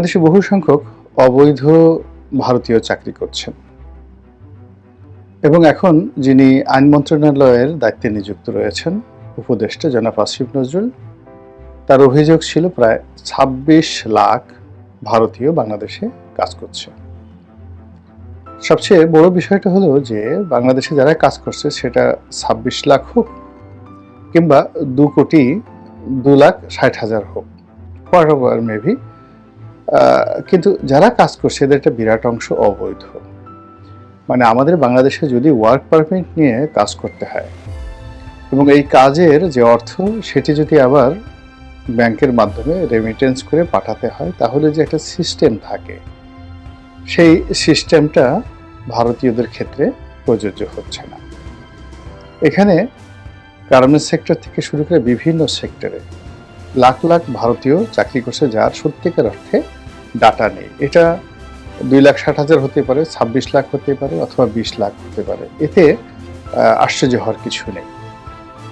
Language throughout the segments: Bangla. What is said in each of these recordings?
বাংলাদেশে বহু সংখ্যক অবৈধ ভারতীয় চাকরি করছেন। এবং এখন যিনি আইন মন্ত্রণালয়ের দায়িত্বে নিযুক্ত রয়েছেন, উপদেষ্টা জনাব আসিফ নজরুল, তার অভিযোগ ছিল প্রায় ছাব্বিশ লাখ ভারতীয় বাংলাদেশে কাজ করছে। সবচেয়ে বড় বিষয়টা হলো যে বাংলাদেশে যারা কাজ করছে সেটা ছাব্বিশ লাখ হোক কিংবা দু কোটি দু লাখ ষাট হাজার হোক হোয়াট মেবি কিন্তু যারা কাজ করছে এদের একটা বিরাট অংশ অবৈধ। মানে আমাদের বাংলাদেশে যদি ওয়ার্ক পারমিট নিয়ে কাজ করতে হয়, এবং এই কাজের যে অর্থ, সেটি যদি আবার ব্যাংকের মাধ্যমে রেমিটেন্স করে পাঠাতে হয়, তাহলে যে একটা সিস্টেম থাকে, সেই সিস্টেমটা ভারতীয়দের ক্ষেত্রে প্রযোজ্য হচ্ছে না। এখানে গার্মেন্টস সেক্টর থেকে শুরু করে বিভিন্ন সেক্টরে লাখ লাখ ভারতীয় চাকরি করছে, যার সত্যিকার অর্থে ডাটা নেই। এটা দুই লাখ ষাট হাজার হতে পারে, ছাব্বিশ লাখ হতে পারে অথবা বিশ লাখ হতে পারে। এতে আশ্চর্য হওয়ার কিছু নেই।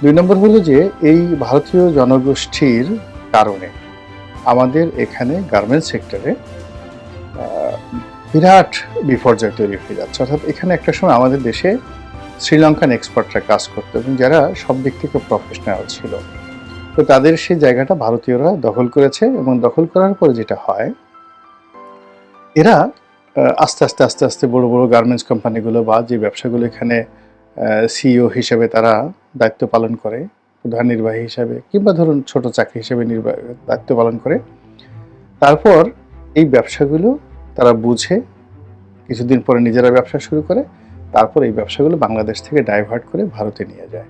দুই নম্বর হলো যে, এই ভারতীয় জনগোষ্ঠীর কারণে আমাদের এখানে গার্মেন্টস সেক্টরে বিরাট বিপর্যয় তৈরি হয়ে যাচ্ছে। অর্থাৎ এখানে একটা সময় আমাদের দেশে শ্রীলঙ্কান এক্সপার্টরা কাজ করতো এবং যারা সব দিক থেকে প্রফেশনাল ছিল। তো তাদের সেই জায়গাটা ভারতীয়রা দখল করেছে এবং দখল করার পরে যেটা হয় এরা আস্তে আস্তে আস্তে আস্তে বড় বড় গার্মেন্টস কোম্পানিগুলো বা যে ব্যবসাগুলো এখানে সিইও হিসেবে তারা দায়িত্ব পালন করে, প্রধান নির্বাহী হিসাবে কিংবা ধরুন ছোট চাকরি হিসেবে নির্বাহ, দায়িত্ব পালন করে। তারপর এই ব্যবসাগুলো তারা বুঝে, কিছুদিন পরে নিজেরা ব্যবসা শুরু করে, তারপর এই ব্যবসাগুলো বাংলাদেশ থেকে ডাইভার্ট করে ভারতে নিয়ে যায়।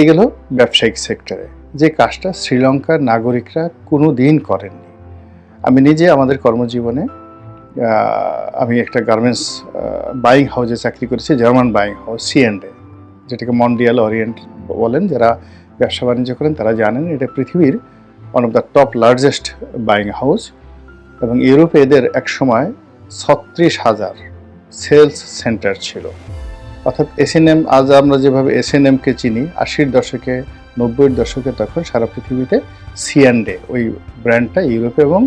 এগুলো ব্যবসায়িক সেক্টরে যে কাজটা শ্রীলঙ্কার নাগরিকরা কোনো দিন করেননি। আমি নিজে আমাদের কর্মজীবনে আমি একটা গার্মেন্টস বাইং হাউসে চাকরি করেছি জার্মান বাইং হাউস সিএনডে যেটাকে মন্ডিয়াল অরিয়েন্ট বলেন, যারা ব্যবসা বাণিজ্য করেন তারা জানেন, এটা পৃথিবীর one of the top largest buying house এবং ইউরোপে এদের এক সময় ছত্রিশ হাজার সেলস সেন্টার ছিল। অর্থাৎ এসএনএম আজ আমরা যেভাবে এসএনএমকে চিনি, আশির দশকে, নব্বইয়ের দশকে তখন সারা পৃথিবীতে সিএনডে ওই ব্র্যান্ডটা ইউরোপে এবং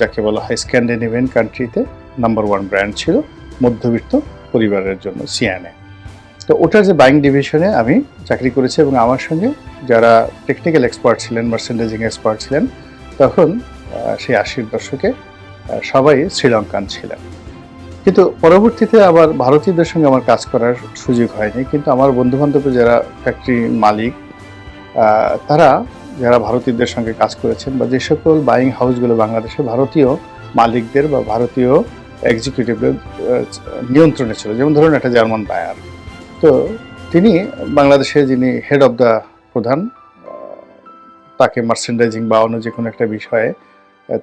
যাকে বলা হয় স্ক্যান্ডিনেভিয়ান কান্ট্রিতে নাম্বার ওয়ান ব্র্যান্ড ছিল মধ্যবিত্ত পরিবারের জন্য সিএনএ তো ওটার যে বাইং ডিভিশনে আমি চাকরি করেছি এবং আমার সঙ্গে যারা টেকনিক্যাল এক্সপার্ট ছিলেন মার্চেন্ডাইজিং এক্সপার্ট ছিলেন, তখন সেই আশির দশকে সবাই শ্রীলঙ্কান ছিলেন। কিন্তু পরবর্তীতে আবার ভারতীয়দের সঙ্গে আমার কাজ করার সুযোগ হয়নি, কিন্তু আমার বন্ধু বান্ধব যারা ফ্যাক্টরি মালিক তারা যারা ভারতীয়দের সঙ্গে কাজ করেছেন বা যে সকল বাইং হাউসগুলো বাংলাদেশে ভারতীয় মালিকদের বা ভারতীয় এক্সিকিউটিভদের নিয়ন্ত্রণে ছিল। যেমন ধরুন একটা জার্মান বায়ার তো তিনি বাংলাদেশে যিনি হেড অফ দ্য প্রধান তাকে মার্চেন্ডাইজিং বা অন্য যে কোনো একটা বিষয়ে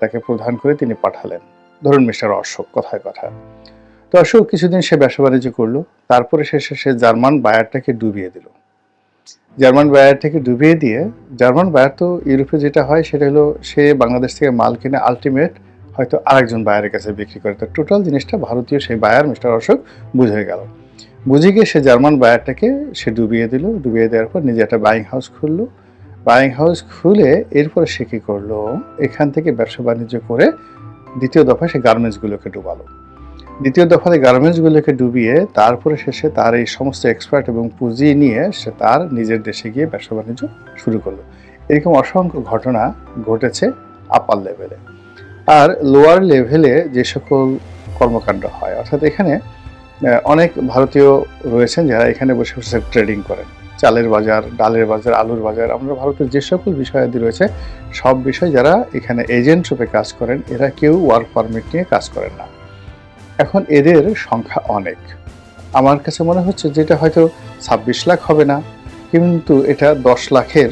তাকে প্রধান করে তিনি পাঠালেন। ধরুন মিস্টার অশোক, কথায় কথা তো অশোক কিছুদিন সে ব্যবসা বাণিজ্য করল। তারপরে শেষে সে জার্মান বায়ারটাকে ডুবিয়ে দিল। জার্মান বায়ারটাকে ডুবিয়ে দিয়ে, জার্মান বায়ার তো ইউরোপে যেটা হয় সেটা হলো সে বাংলাদেশ থেকে মাল কিনে আলটিমেট হয়তো আরেকজন বায়ারের কাছে বিক্রি করে। তো টোটাল জিনিসটা ভারতীয় সেই বায়ার মিস্টার অশোক বুঝে গেল। বুঝে গিয়ে সে জার্মান বায়ারটাকে সে ডুবিয়ে দিল। ডুবিয়ে দেওয়ার পর নিজে একটা বাইং হাউস খুললো। বাইং হাউস খুলে এরপরে সে কী করল? এখান থেকে ব্যবসা বাণিজ্য করে দ্বিতীয় দফায় সে গার্মেন্টসগুলোকে ডুবালো। দ্বিতীয় দফাতে গার্মেন্টসগুলোকে ডুবিয়ে তারপরে শেষে তার এই সমস্ত এক্সপার্ট এবং পুঁজি নিয়ে সে তার নিজের দেশে গিয়ে ব্যবসা বাণিজ্য শুরু করল। এরকম অসংখ্য ঘটনা ঘটেছে আপার লেভেলে আর লোয়ার লেভেলে যে সকল কর্মকাণ্ড হয়, অর্থাৎ এখানে অনেক ভারতীয় রয়েছেন যারা এখানে বসে বসে ট্রেডিং করেন। চালের বাজার, ডালের বাজার, আলুর বাজার, আমরা ভারতের যে সকল বিষয়াদি রয়েছে, সব বিষয় যারা এখানে এজেন্ট রূপে কাজ করেন, এরা কেউ ওয়ার্ক পারমিট নিয়ে কাজ করেন না। এখন এদের সংখ্যা অনেক। আমার কাছে মনে হচ্ছে যেটা হয়তো ছাব্বিশ লাখ হবে না, কিন্তু এটা দশ লাখের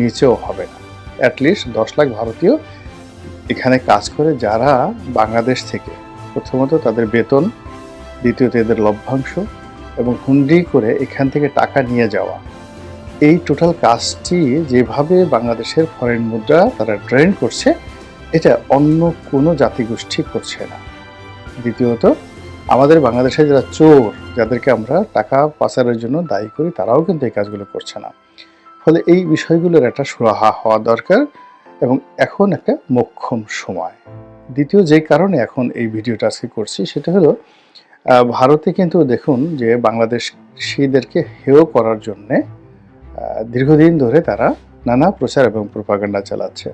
নিচেও হবে না। অ্যাটলিস্ট দশ লাখ ভারতীয় এখানে কাজ করে যারা বাংলাদেশ থেকে। প্রথমত তাদের বেতন, দ্বিতীয়ত এদের লভ্যাংশ এবং হুন্ডি করে এখান থেকে টাকা নিয়ে যাওয়া। এই টোটাল কাজটি যেভাবে বাংলাদেশের ফরেন মুদ্রা তারা ড্রেন করছে, এটা অন্য কোনো জাতিগোষ্ঠী করছে না। দ্বিতীয়ত, আমাদের বাংলাদেশে যারা চোর, যাদেরকে আমরা টাকা পাচারের জন্য দায়ী করি, তারাও কিন্তু এই কাজগুলো করছে না। ফলে এই বিষয়গুলোর একটা সুরাহা হওয়া দরকার এবং এখন একটা মোক্ষম সময়। দ্বিতীয় যে কারণে এখন এই ভিডিওটা আজকে করছি, সেটা হলো ভারতে কিন্তু দেখুন যে বাংলাদেশিদেরকে হেয় করার জন্যে দীর্ঘদিন ধরে তারা নানা প্রচার এবং প্রপাগান্ডা চালাচ্ছে।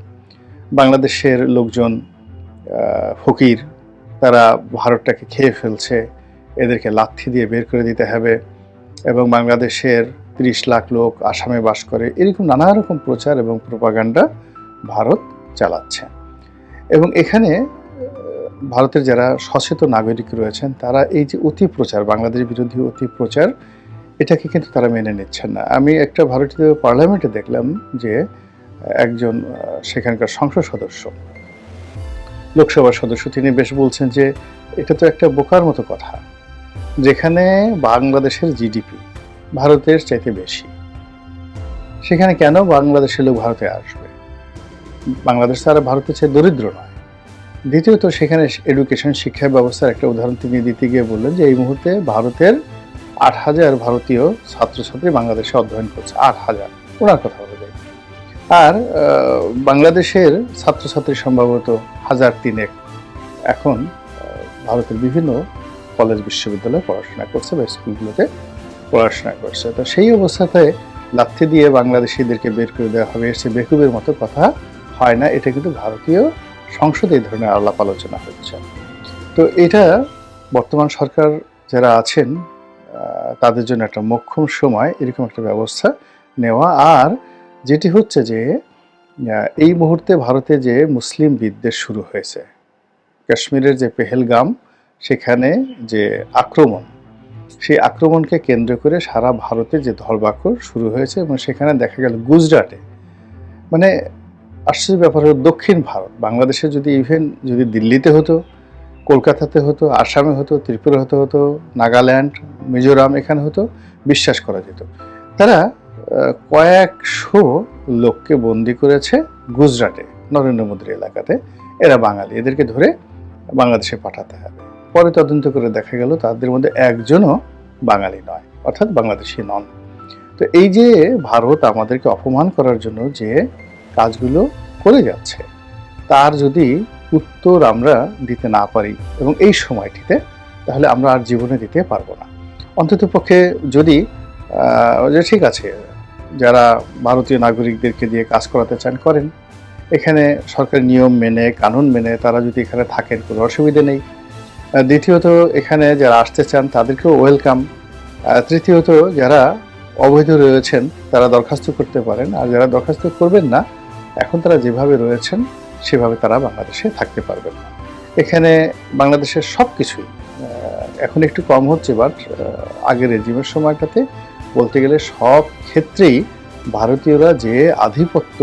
বাংলাদেশের লোকজন ফকির তারা ভারতটাকে খেয়ে ফেলছে, এদেরকে লাথি দিয়ে বের করে দিতে হবে এবং বাংলাদেশের ত্রিশ লাখ লোক আসামে বাস করে, এরকম নানা রকম প্রচার এবং প্রপাগান্ডা ভারত চালাচ্ছে। এবং এখানে ভারতের যারা সচেতন নাগরিক রয়েছেন, তারা এই যে অতি প্রচার, বাংলাদেশ বিরোধী অতি প্রচার, এটাকে কিন্তু তারা মেনে নিচ্ছেন না। আমি একটা ভারতীয় পার্লামেন্টে দেখলাম যে, একজন সেখানকার সংসদ সদস্য লোকসভার সদস্য, তিনি বেশ বলছেন যে এটা তো একটা বোকার মতো কথা, যেখানে বাংলাদেশের জিডিপি ভারতের চাইতে বেশি। সেখানে কেন বাংলাদেশের লোক ভারতে আসবে? বাংলাদেশ তারা ভারতের চেয়ে দরিদ্র নয়। দ্বিতীয়ত, সেখানে এডুকেশন শিক্ষা ব্যবস্থার একটা উদাহরণ তিনি দিতে গিয়ে বললেন যে এই মুহূর্তে ভারতের আট হাজার ভারতীয় ছাত্রছাত্রী বাংলাদেশে অধ্যয়ন করছে। আট হাজার। ওনার কথা আর বাংলাদেশের ছাত্রছাত্রী সম্ভবত হাজার তিনেক এখন ভারতের বিভিন্ন কলেজ, বিশ্ববিদ্যালয়ে পড়াশোনা করছে বা স্কুলগুলোতে পড়াশোনা করছে। তো সেই অবস্থাতে লাথি দিয়ে বাংলাদেশিদেরকে বের করে দেওয়া হবে সে বেকুবের মতো কথা হয় না। এটা কিন্তু ভারতীয় সংসদে এই ধরনের আলাপ আলোচনা হচ্ছে। তো এটা বর্তমান সরকার যারা আছেন তাদের জন্য একটা মোক্ষম সময়, এরকম একটা ব্যবস্থা নেওয়া। আর যেটি হচ্ছে যে এই মুহূর্তে ভারতে যে মুসলিম বিদ্বেষ শুরু হয়েছে, কাশ্মীরের যে পেহেলগাম, সেখানে যে আক্রমণ, সেই আক্রমণকে কেন্দ্র করে সারা ভারতে যে ধরবাকর শুরু হয়েছে এবং সেখানে দেখা গেল গুজরাটে। মানে আশ্চর্য ব্যাপার হলো দক্ষিণ ভারত, বাংলাদেশে যদি ইভেন যদি দিল্লিতে হতো, কলকাতাতে হতো, আসামে হতো ত্রিপুরা হতে হতো, নাগাল্যান্ড, মিজোরাম এখানে হতো, বিশ্বাস করা যেত। তারা কয়েকশো লোককে বন্দি করেছে গুজরাটে, নরেন্দ্র মোদীর এলাকাতে। এরা বাঙালি, এদেরকে ধরে বাংলাদেশে পাঠাতে হবে। পরে তদন্ত করে দেখা গেল তাদের মধ্যে একজনও বাঙালি নয়, অর্থাৎ বাংলাদেশি নন। তো এই যে ভারত আমাদেরকে অপমান করার জন্য যে কাজগুলো করে যাচ্ছে, তার যদি উত্তর আমরা দিতে না পারি এবং এই সময়টিতে, তাহলে আমরা আর জীবনে দিতে পারব না। অন্তত পক্ষে যদি ঠিক আছে যারা ভারতীয় নাগরিকদেরকে দিয়ে কাজ করাতে চান করেন। এখানে সরকারি নিয়ম মেনে, কানুন মেনে তারা যদি এখানে থাকেন, কোনো অসুবিধা নেই। দ্বিতীয়ত, এখানে যারা আসতে চান, তাদেরকেও ওয়েলকাম। তৃতীয়ত, যারা অবৈধ রয়েছেন, তারা দরখাস্ত করতে পারেন। আর যারা দরখাস্ত করবেন না, এখন তারা যেভাবে রয়েছেন, সেভাবে তারা বাংলাদেশে থাকতে পারবেন না। এখানে বাংলাদেশের সব কিছুই এখন একটু কম হচ্ছে বাট আগের রেজিমের সময়টাতে বলতে গেলে সব ক্ষেত্রেই ভারতীয়রা যে আধিপত্য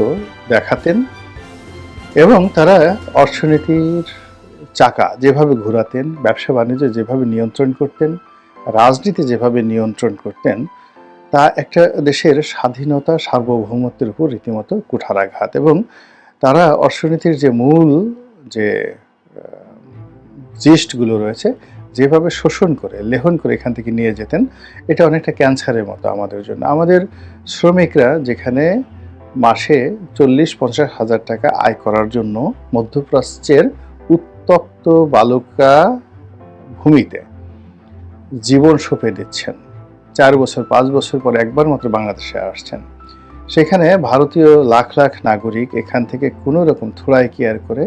দেখাতেন এবং তারা অর্থনীতির চাকা যেভাবে ঘোরাতেন, ব্যবসা বাণিজ্য যেভাবে নিয়ন্ত্রণ করতেন, রাজনীতি যেভাবে নিয়ন্ত্রণ করতেন, তা একটা দেশের স্বাধীনতা, সার্বভৌমত্বের উপর রীতিমতো কুঠারাঘাত এবং তারা অর্থনীতির যে মূল যে জিস্টগুলো রয়েছে যেভাবে শোষণ করে, লেহন করে এখান থেকে নিয়ে যেতেন, এটা অনেকটা ক্যান্সারের মতো আমাদের জন্য। আমাদের শ্রমিকরা যেখানে মাসে চল্লিশ পঞ্চাশ হাজার টাকা আয় করার জন্য মধ্যপ্রাচ্যের উত্তপ্ত বালুকা ভূমিতে জীবন সঁপে দিচ্ছেন। চার বছর, পাঁচ বছর পর একবার মাত্র বাংলাদেশে আসছেন। সেখানে ভারতীয় লাখ লাখ নাগরিক এখান থেকে কোনো রকম থোড়াই কেয়ার করে